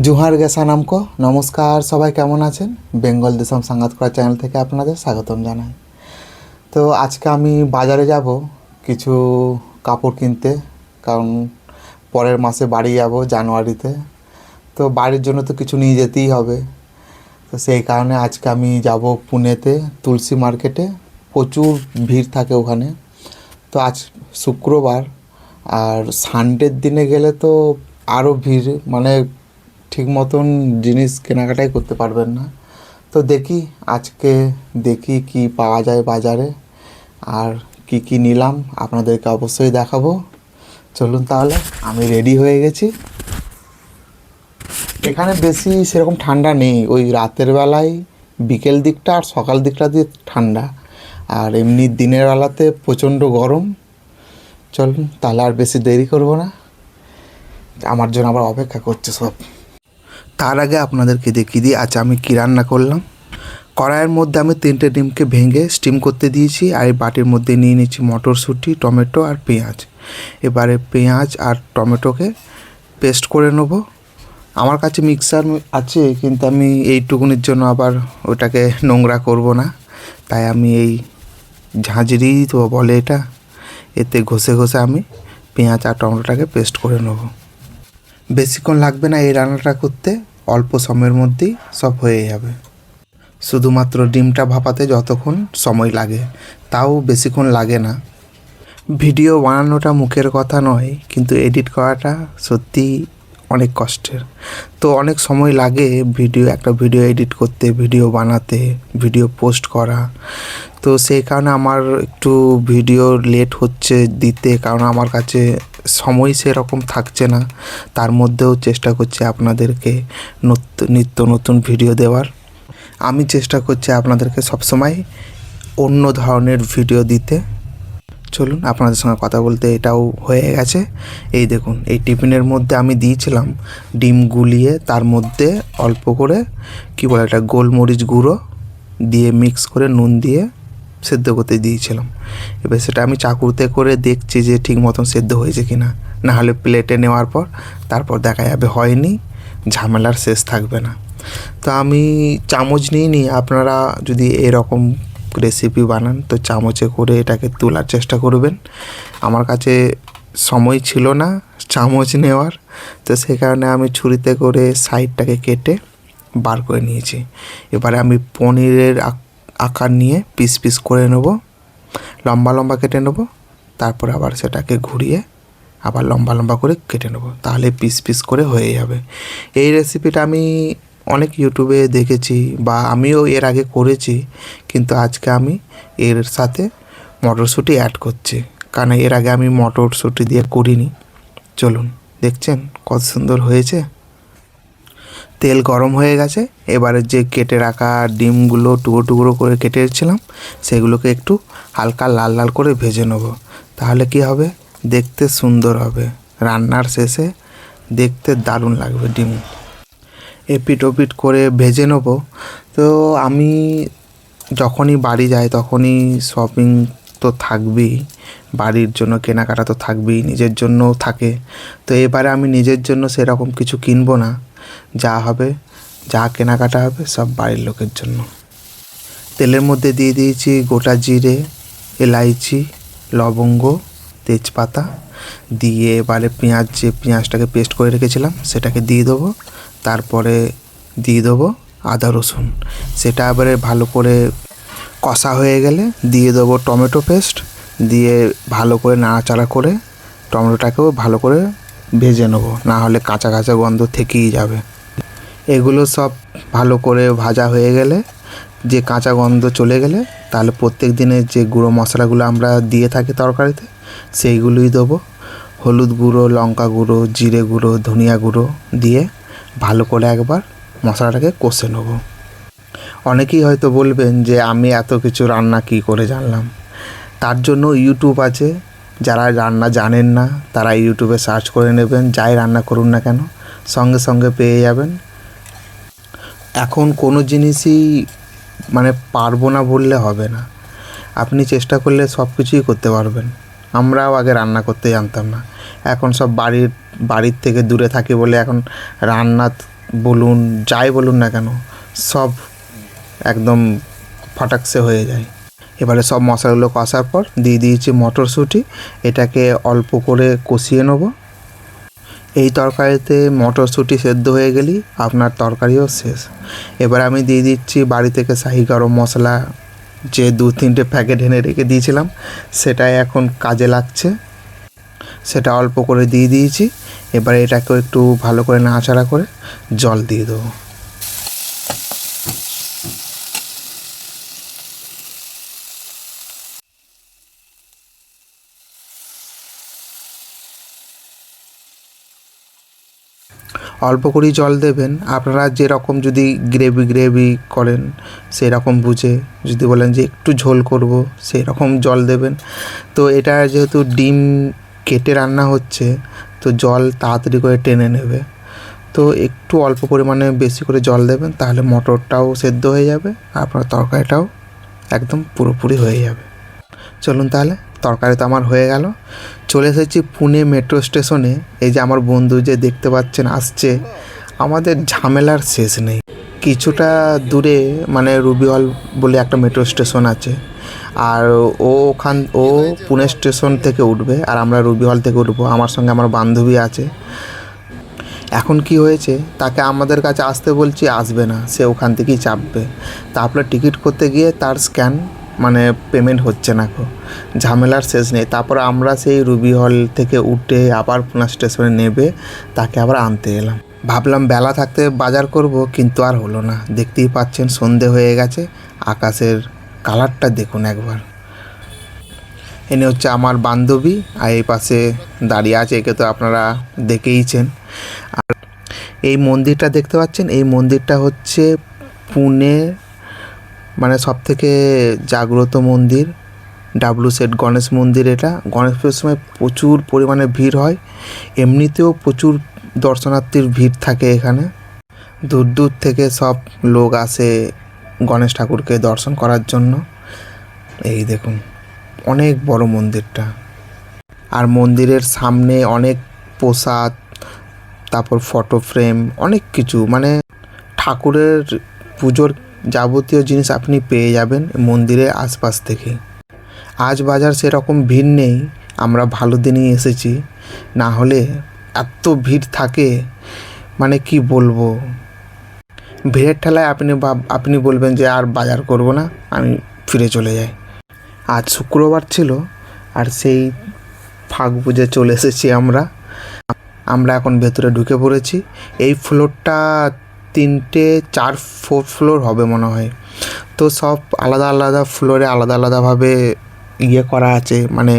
জুহার গেসানামকো নমস্কার, সবাই কেমন আছেন? বেঙ্গল দেশম সাঙ্গাত করা চ্যানেল থেকে আপনাদের স্বাগতম জানাই। তো আজকে আমি বাজারে যাব, কিছু কাপড় কিনতে, কারণ পরের মাসে বাড়ি যাব জানুয়ারিতে। তো বাড়ির জন্য তো কিছু নিয়ে যেতেই হবে। তো সেই কারণে আজকে আমি যাব পুনেতে, তুলসী মার্কেটে। প্রচুর ভিড় থাকে ওখানে। তো আজ শুক্রবার, আর সানডের দিনে গেলে তো আরও ভিড় মানে ঠিক মতন জিনিস কেনাকাটাই করতে পারবেন না। তো দেখি, আজকে দেখি কি পাওয়া যায় বাজারে আর কি কি নিলাম, আপনাদেরকে অবশ্যই দেখাবো। চলুন তাহলে, আমি রেডি হয়ে গেছি। এখানে বেশি সেরকম ঠান্ডা নেই, ওই রাতের বেলায় বিকেল দিকটা আর সকাল দিকটা দিয়ে ঠান্ডা। আর এমনি দিনের বেলাতে প্রচণ্ড গরম। চলুন তাহলে আর বেশি দেরি করব না। আমার জন্য আবার অপেক্ষা করছে সব। তার আগে আপনাদেরকে দেখিয়ে দিই আজ আমি কী রান্না করলাম? কড়াইয়ের মধ্যে আমি তিনটে ডিমকে ভেঙে স্টিম করতে দিয়েছি, আর এই বাটির মধ্যে নিয়ে নিচ্ছি মটরশুঁটি, টমেটো আর পেঁয়াজ। এবারে পেঁয়াজ আর টমেটোকে পেস্ট করে নেব। আমার কাছে মিক্সার আছে, কিন্তু আমি এইটুকুনির জন্য আবার ওটাকে নোংরা করব না। তাই আমি এই ঝাঁঝরি তো বলে এটা। এতে ঘষে ঘষে আমি পেঁয়াজ আর টমেটোটাকে পেস্ট করে নেব। বেশিক্ষণ লাগবে না এই রান্নাটা করতে। অল্প সময়ের মধ্যেই সব হয়ে যাবে। শুধুমাত্র ডিমটা ভাপাতে যতক্ষণ সময় লাগে, তাও বেশিক্ষণ লাগে না। ভিডিও বানানোটা মুখের কথা নয়, কিন্তু এডিট করাটা সত্যি অনেক কষ্টের। তো অনেক সময় লাগে ভিডিও, একটা ভিডিও এডিট করতে, ভিডিও বানাতে, ভিডিও পোস্ট করা। তো সেই কারণে আমার একটু ভিডিও লেট হচ্ছে দিতে, কারণ আমার কাছে সময় সেরকম থাকছে না। তার মধ্যেও চেষ্টা করছি আপনাদেরকে নিত্য নতুন ভিডিও দেওয়ার। আমি চেষ্টা করছি আপনাদেরকে সবসময় অন্য ধরনের ভিডিও দিতে। চলুন আপনাদের সঙ্গে কথা বলতে এটাও হয়ে গেছে। এই দেখুন, এই টিফিনের মধ্যে আমি দিয়েছিলাম ডিম গুলিয়ে, তার মধ্যে অল্প করে, কি বলে এটা, গোলমরিচ গুঁড়ো দিয়ে মিক্স করে নুন দিয়ে সেদ্ধ করতে দিয়েছিলাম। এবার সেটা আমি চাকুতে করে দেখছি যে ঠিক মতন সেদ্ধ হয়েছে কি না নাহলে প্লেটে নেওয়ার পর তারপর দেখা যাবে হয়নি, ঝামেলার শেষ থাকবে না। তো আমি চামচ নিয়ে নিই, আপনারা যদি এরকম রেসিপি বানান, তো চামচে করে এটাকে তোলার চেষ্টা করবেন। আমার কাছে সময় ছিল না চামচ নেওয়ার, তো সে কারণে আমি ছুরিতে করে সাইডটাকে কেটে বার করে নিয়েছি। এবারে আমি পনিরের আকার নিয়ে পিস পিস করে নেব। লম্বা লম্বা কেটে নেব। তারপর আবার সেটাকে ঘুরিয়ে আবার লম্বা লম্বা করে কেটে নেব। তাহলে পিস পিস করে হয়ে যাবে। এই রেসিপিটা আমি অনেক ইউটিউবে দেখেছি বা আমিও এর আগে করেছি। কিন্তু আজকে আমি এর সাথে মটরশুঁটি অ্যাড করছি। কারণ এর আগে আমি মটরশুঁটি দিয়ে করিনি। চলুন, দেখছেন কত সুন্দর হয়েছে? তেল গরম হয়ে গেছে। এবারে যে কেটে রাখা ডিমগুলো টুকরো টুকরো করে কেটে রেখেছিলাম, সেগুলোকে একটু হালকা লাল লাল করে ভেজে নেব। তাহলে কি হবে? দেখতে সুন্দর হবে। রান্নার শেষে দেখতে দারুণ লাগবে ডিম। এপিট ওপিট করে ভেজে নেব। তো আমি যখনই বাড়ি যাই, তখনই শপিং তো থাকবেই। বাড়ির জন্য কেনাকাটা তো থাকবেই, নিজের জন্যও থাকে। তো এবারে আমি নিজের জন্য সেরকম কিছু কিনবো না। যা হবে, যা কেনাকাটা হবে সব বাড়ির লোকের জন্য। তেলের মধ্যে দিয়ে দিয়েছি গোটা জিরে, এলাইচি, লবঙ্গ, তেজপাতা। দিয়ে এবারে পেঁয়াজ, যে পেঁয়াজটাকে পেস্ট করে রেখেছিলাম, সেটাকে দিয়ে দেবো। তারপরে দিয়ে দেবো আদা রসুন। সেটা এবারে ভালো করে কষা হয়ে গেলে দিয়ে দেবো টমেটো পেস্ট। দিয়ে ভালো করে নাড়াচাড়া করে টমেটোটাকেও ভালো করে ভেজে নেব, না হলে কাঁচা কাঁচা গন্ধ থেকেই যাবে। এগুলো সব ভালো করে ভাজা হয়ে গেলে, যে কাঁচা গন্ধ চলে গেলে, তাহলে প্রত্যেক দিনের যে গুঁড়ো মশলাগুলো আমরা দিয়ে থাকি তরকারিতে, সেইগুলোই দেবো। হলুদ গুঁড়ো, লঙ্কা গুঁড়ো, জিরে গুঁড়ো, ধনিয়া গুঁড়ো দিয়ে ভালো করে একবার মশলাটাকে কষে নেব। অনেকেই হয়তো বলবেন যে, আমি এত কিছু রান্না কি করে জানলাম? তার জন্য ইউটিউব আছে যারা রান্না জানেন না, তারা ইউটিউবে সার্চ করে নেবেন, যাই রান্না করুন না কেন, সঙ্গে সঙ্গে পেয়ে যাবেন। এখন কোনো জিনিসই মানে পারব না বললে হবে না। আপনি চেষ্টা করলে সব কিছুই করতে পারবেন। আমরাও আগে রান্না করতে জানতাম না। এখন সব বাড়ির বাড়ির থেকে দূরে থাকি বলে এখন রান্না বলুন, যাই বলুন না কেন, সব একদম ফটাকসে হয়ে যায়। এবারে সব মশলাগুলো কষার পর দিয়ে দিয়েছি মটরশুঁটি। এটাকে অল্প করে কষিয়ে নেব। এই তরকারিতে মটরশুঁটি সেদ্ধ হয়ে গেলেই আপনার তরকারিও শেষ। এবার আমি দিয়ে দিচ্ছি বাড়ি থেকে শাহি গরম মশলা। যে দু তিনটে প্যাকেট এনে রেখে দিয়েছিলাম সেটাই এখন কাজে লাগছে। সেটা অল্প করে দিয়ে দিয়েছি। এবার এটাকেও একটু ভালো করে নাড়াচাড়া করে জল দিয়ে দেবো। অল্প করেই জল দেবেন। আপনারা যেরকম যদি গ্রেভি গ্রেভি করেন সেই রকম বুঝে যদি বলেন যে একটু ঝোল করব সেই রকম জল দেবেন। তো এটা যেহেতু ডিম কেটে রান্না হচ্ছে, তো জল তাড়াতাড়ি করে টেনে নেবে। তো একটু অল্প পরিমাণে বেশি করে জল দেবেন, তাহলে মটরটাও সেদ্ধ হয়ে যাবে, আপনার তরকারিটাও একদম পুরোপুরি হয়ে যাবে। চলুন তাহলে। তরকারি তো আমার হয়ে গেল। চলে এসেছি পুনে মেট্রো স্টেশনে। এই যে আমার বন্ধু যে দেখতে পাচ্ছেন, আসছে। আমাদের ঝামেলার শেষ নেই। কিছুটা দূরে মানে রুবি হল বলে একটা মেট্রো স্টেশন আছে। আর ও ওখান, ও পুনে স্টেশন থেকে উঠবে আর আমরা রুবি হল থেকে উঠবো। আমার সঙ্গে আমার বান্ধবী আছে। এখন কি হয়েছে? তাকে আমাদের কাছে আসতে বলছি, আসবে না। সে ওখান থেকেই চাপবে। তারপরে টিকিট করতে গিয়ে তার স্ক্যান মানে পেমেন্ট হচ্ছে না গো। ঝামেলার শেষ নেই। তারপর আমরা সেই রুবি হল থেকে উঠে আবার পুনা স্টেশনে নেবে, তাকে আবার আনতে এলাম। ভাবলাম বেলা থাকতে বাজার করব, কিন্তু আর হলো না। দেখতেই পাচ্ছেন সন্ধে হয়ে গেছে। আকাশের কালারটা দেখুন একবার। এনে হচ্ছে আমার বান্ধবী, আর এই পাশে দাঁড়িয়ে আছে, একে তো আপনারা দেখেইছেন। আর এই মন্দিরটা দেখতে পাচ্ছেন? এই মন্দিরটা হচ্ছে পুনে মানে সব থেকে জাগ্রত মন্দির ডাব্লু সেট গণেশ মন্দির এটা। গণেশ পুজোর সময় প্রচুর পরিমাণে ভিড় হয়। এমনিতেও প্রচুর দর্শনার্থীর ভিড় থাকে এখানে। দূর দূর থেকে সব লোক আসে গণেশ ঠাকুরকে দর্শন করার জন্য। এই দেখুন, অনেক বড় মন্দিরটা। আর মন্দিরের সামনে অনেক প্রসাদ, তারপর ফটো ফ্রেম অনেক কিছু। মানে ঠাকুরের পুজোর যাবতীয় জিনিস আপনি পেয়ে যাবেন মন্দিরের আশপাশ থেকে। আজ বাজার সেরকম ভিড় নেই, আমরা ভালো দিনেই এসেছি। না হলে এত ভিড় থাকে মানে কি বলব? ভিড়ের ঠেলায় আপনি আপনি বলবেন যে আর বাজার করব না, আমি ফিরে চলে যাই। আজ শুক্রবার ছিল, আর সেই ফাঁক বুঝে চলে এসেছি আমরা। আমরা এখন ভেতরে ঢুকে পড়েছি। এই ফ্লোরটা তিনটে চার ফোর ফ্লোর হবে মনে হয়। তো সব আলাদা আলাদা ফ্লোরে আলাদা আলাদাভাবে ইয়ে করা আছে মানে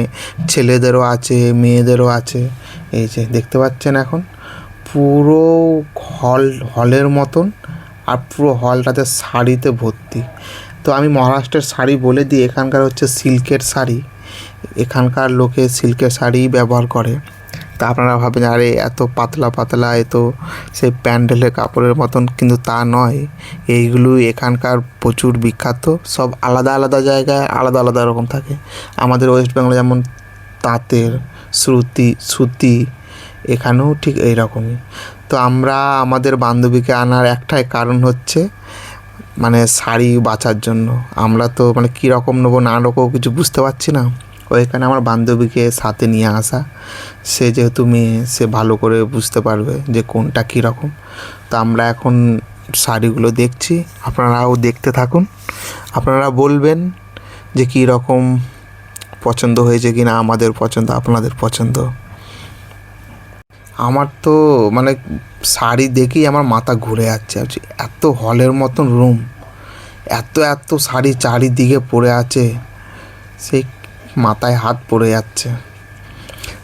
ছেলেদেরও আছে, মেয়েদেরও আছে। এই যে দেখতে পাচ্ছেন এখন, পুরো হল হলের মতন আর পুরো হলটাতে শাড়িতে ভর্তি। তো আমি মহারাষ্ট্রের শাড়ি বলে দিই, এখানকার হচ্ছে সিল্কের শাড়ি। এখানকার লোকে সিল্কের শাড়ি ব্যবহার করে। তা আপনারা ভাবেন, আরে, এত পাতলা পাতলা, এ তো সেই প্যান্ডেলের কাপড়ের মতন। কিন্তু তা নয়। এইগুলো এখানকার প্রচুর বিখ্যাত। সব আলাদা আলাদা জায়গায় আলাদা আলাদা রকম থাকে। আমাদের ওয়েস্ট বেঙ্গলে যেমন তাঁতের শ্রুতি, সুতি, এখানেও ঠিক এই রকমই তো আমরা, আমাদের বান্ধবীকে আনার একটাই কারণ হচ্ছে মানে শাড়ি বাঁচার জন্য। আমরা তো মানে কী রকম নেব না রকম কিছু বুঝতে পারছি না। ওইখানে আমার বান্ধবীকে সাথে নিয়ে আসা। সে যেহেতু মেয়ে, সে ভালো করে বুঝতে পারবে যে কোনটা কী রকম তো আমরা এখন শাড়িগুলো দেখছি, আপনারাও দেখতে থাকুন। আপনারা বলবেন যে কী রকম পছন্দ হয়েছে কি না আমাদের পছন্দ, আপনাদের পছন্দ। আমার তো মানে শাড়ি দেখেই আমার মাথা ঘুরে যাচ্ছে। ভাবছি এত হলের মতন রুম এত এত শাড়ি চারিদিকে পড়ে আছে। সেই মাথায় হাত পড়ে যাচ্ছে।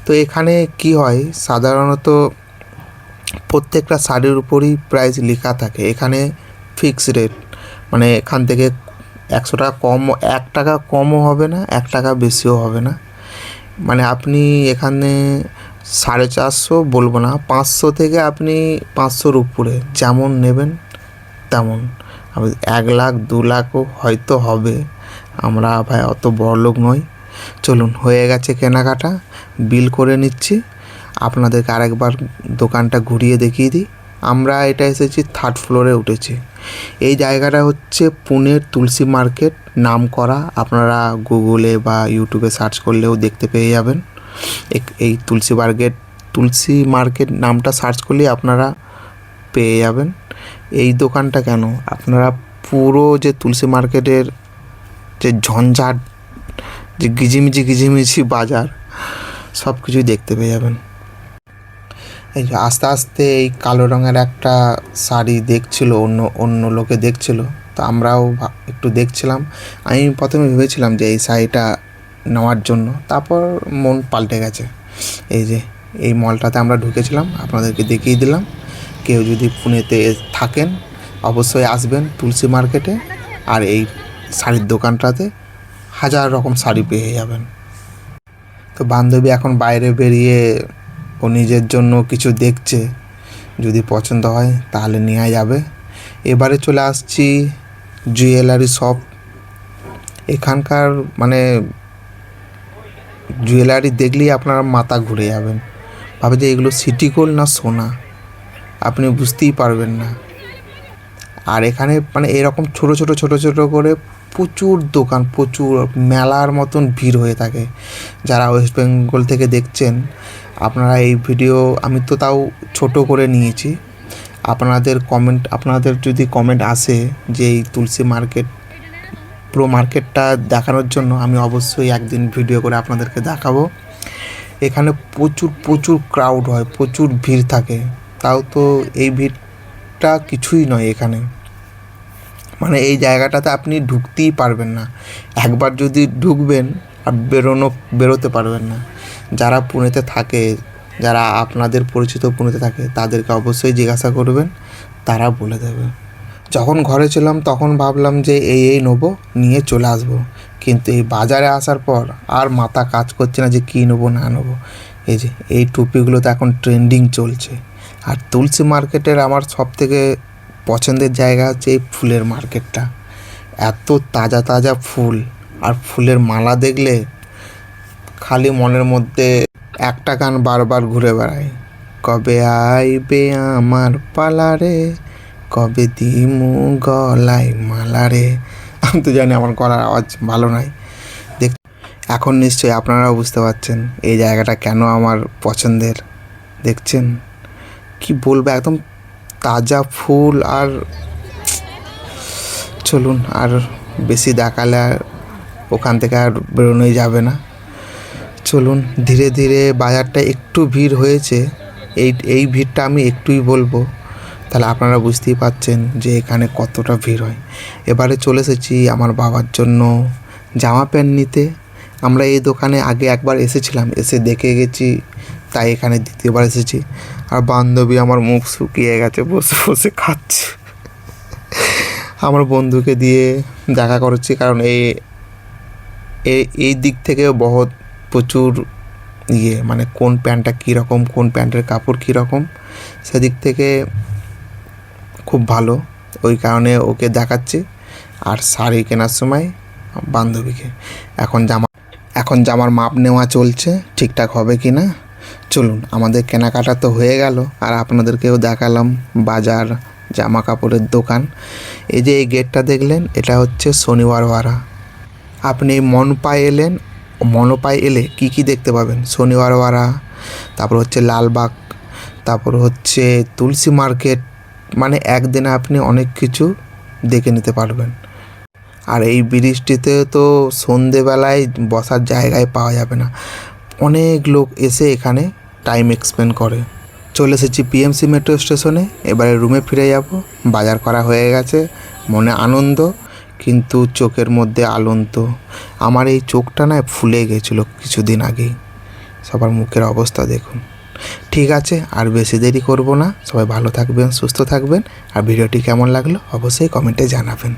তো এখানে কি হয়? সাধারণত প্রত্যেকটা শাড়ির উপরই প্রাইস লেখা থাকে। এখানে ফিক্স রেট মানে এখান থেকে একশো টাকা কম, এক টাকা কমও হবে না, এক টাকা বেশিও হবে না। মানে আপনি এখানে সাড়ে চারশো বলব না, পাঁচশো থেকে আপনি পাঁচশোর উপরে, যেমন নেবেন তেমন। এক লাখ, দু লাখও হয়তো হবে। আমরা ভাই অত বড় লোক নই। চলুন, হয়ে গেছে কেনাকাটা। বিল করে নিচ্ছি। আপনাদেরকে আরেকবার দোকানটা ঘুরিয়ে দেখিয়ে দিই। আমরা এটা এসেছি থার্ড ফ্লোরে উঠেছি। এই জায়গাটা হচ্ছে পুনের তুলসী মার্কেট। নাম করা আপনারা গুগলে বা ইউটিউবে সার্চ করলেও দেখতে পেয়ে যাবেন। এই তুলসী মার্কেট তুলসী মার্কেট নামটা সার্চ করলেই আপনারা পেয়ে যাবেন। এই দোকানটা কেন? আপনারা পুরো যে তুলসী মার্কেটের যে ঝঞ্ঝাট যে গিজিমিজি গিজিমিজি বাজার, সব কিছুই দেখতে পেয়ে যাবেন। এই যে আস্তে আস্তে এই কালো রঙের একটা শাড়ি দেখছিল, অন্য অন্য লোকে দেখছিল, তো আমরাও একটু দেখছিলাম। আমি প্রথমে ভেবেছিলাম যে এই শাড়িটা নেওয়ার জন্য, তারপর মন পাল্টে গেছে। এই যে, এই মলটাতে আমরা ঢুকেছিলাম, আপনাদেরকে দেখিয়ে দিলাম। কেউ যদি পুনেতে থাকেন, অবশ্যই আসবেন তুলসী মার্কেটে, আর এই শাড়ির দোকানটাতে। হাজার রকম শাড়ি পেয়ে যাবেন। তো বান্ধবী এখন বাইরে বেরিয়ে ও নিজের জন্য কিছু দেখছে। যদি পছন্দ হয় তাহলে নেওয়া যাবে। এবারে চলে আসছি জুয়েলারি শপ। এখানকার মানে জুয়েলারি দেখলেই আপনার মাথা ঘুরে যাবেন। ভাবে যে এগুলো সিটি গোল্ড না সোনা, আপনি বুঝতেই পারবেন না। আর এখানে মানে এরকম ছোট ছোট ছোট ছোট করে প্রচুর দোকান, প্রচুর মেলার মতন ভিড় হয়ে থাকে। যারা ওয়েস্ট বেঙ্গল থেকে দেখছেন, আপনারা এই ভিডিও আমি তো তাও ছোট করে নিয়েছি। আপনাদের কমেন্ট আপনাদের যদি কমেন্ট আসে যে এই তুলসী মার্কেট পুরো মার্কেটটা দেখানোর জন্য আমি অবশ্যই একদিন ভিডিও করে আপনাদেরকে দেখাবো। এখানে প্রচুর প্রচুর ক্রাউড হয়, প্রচুর ভিড় থাকে। তাও তো এই ভিড়টা কিছুই নয় এখানে। মানে এই জায়গাটাতে আপনি ঢুকতেই পারবেন না। একবার যদি ঢুকবেন, আর বেরোনো, বেরোতে পারবেন না। যারা পুনেতে থাকে, যারা আপনাদের পরিচিত পুনেতে থাকে, তাদেরকে অবশ্যই জিজ্ঞাসা করবেন, তারা বলে দেবে। যখন ঘরে ছিলাম, তখন ভাবলাম যে এই এই নেব, নিয়ে চলে আসব। কিন্তু এই বাজারে আসার পর আর মাথা কাজ করছে না যে কী নেব, না নেব। এই যে, এই টুপিগুলো তো এখন ট্রেন্ডিং চলছে। আর তুলসী মার্কেটের আমার সব থেকে পছন্দের জায়গা হচ্ছে এই ফুলের মার্কেটটা। এত তাজা তাজা ফুল, আর ফুলের মালা দেখলে খালি মনের মধ্যে একটা গান বারবার ঘুরে বেড়ায়। কবে আইবে আমার পালারে কবে দিমু গলায় মালারে আমি তো জানি আমার গলার আওয়াজ ভালো নয় দেখ, এখন নিশ্চয়ই আপনারাও বুঝতে পারছেন এই জায়গাটা কেন আমার পছন্দের। দেখছেন? কি বলব, একদম তাজা ফুল আর চলুন আর বেশি দেখালে আর ওখান থেকে আর বেরোনোই যাবে না। চলুন, ধীরে ধীরে বাজারটা একটু ভিড় হয়েছে। এই এই ভিড়টা আমি একটুই বলব। তাহলে আপনারা বুঝতেই পাচ্ছেন যে এখানে কতটা ভিড় হয়। এবারে চলে এসেছি আমার বাবার জন্য জামা প্যান্ট নিতে। আমরা এই দোকানে আগে একবার এসেছিলাম, এসে দেখে গেছি তাই এখানে দ্বিতীয়বার এসেছি। আর বান্ধবী আমার মুখ শুকিয়ে গেছে, বসে বসে খাচ্ছে। আমার বন্ধুকে দিয়ে দেখা করছি, কারণ এই এই দিক থেকে বহুত প্রচুর ইয়ে মানে কোন প্যান্টটা কীরকম, কোন প্যান্টের কাপড় কীরকম, সেদিক থেকে খুব ভালো। ওই কারণে ওকে দেখাচ্ছি, আর শাড়ি কেনার সময় বান্ধবীকে। এখন জামা, এখন জামার মাপ নেওয়া চলছে, ঠিকঠাক হবে কি না চলুন, আমাদের কেনাকাটা তো হয়ে গেল, আর আপনাদেরকেও দেখালাম বাজার জামা কাপড়ের দোকান। এই যে এই গেটটা দেখলেন, এটা হচ্ছে শনিবারওয়ারা আপনি মনপায় এলেন, মনপায় এলে কি কি দেখতে পাবেন? শনিবারওয়ারা তারপর হচ্ছে লালবাগ, তারপর হচ্ছে তুলসী মার্কেট মানে একদিনে আপনি অনেক কিছু দেখে নিতে পারবেন। আর এই বৃষ্টিতে তো সন্ধেবেলায় বসার জায়গায় পাওয়া যাবে না। অনেক লোক এসে এখানে টাইম এক্সপেন্ড করে। চলে এসেছি পিএমসি মেট্রো স্টেশনে এবারে রুমে ফিরে যাব। বাজার করা হয়ে গেছে, মনে আনন্দ, কিন্তু চোখের মধ্যে আলন্ত। আমার এই চোখটা না ফুলে গেছিল কিছুদিন আগেই। সবার মুখের অবস্থা দেখুন। ঠিক আছে, আর বেশি দেরি করব না। সবাই ভালো থাকবেন, সুস্থ থাকবেন। আর ভিডিওটি কেমন লাগল অবশ্যই কমেন্টে জানাবেন।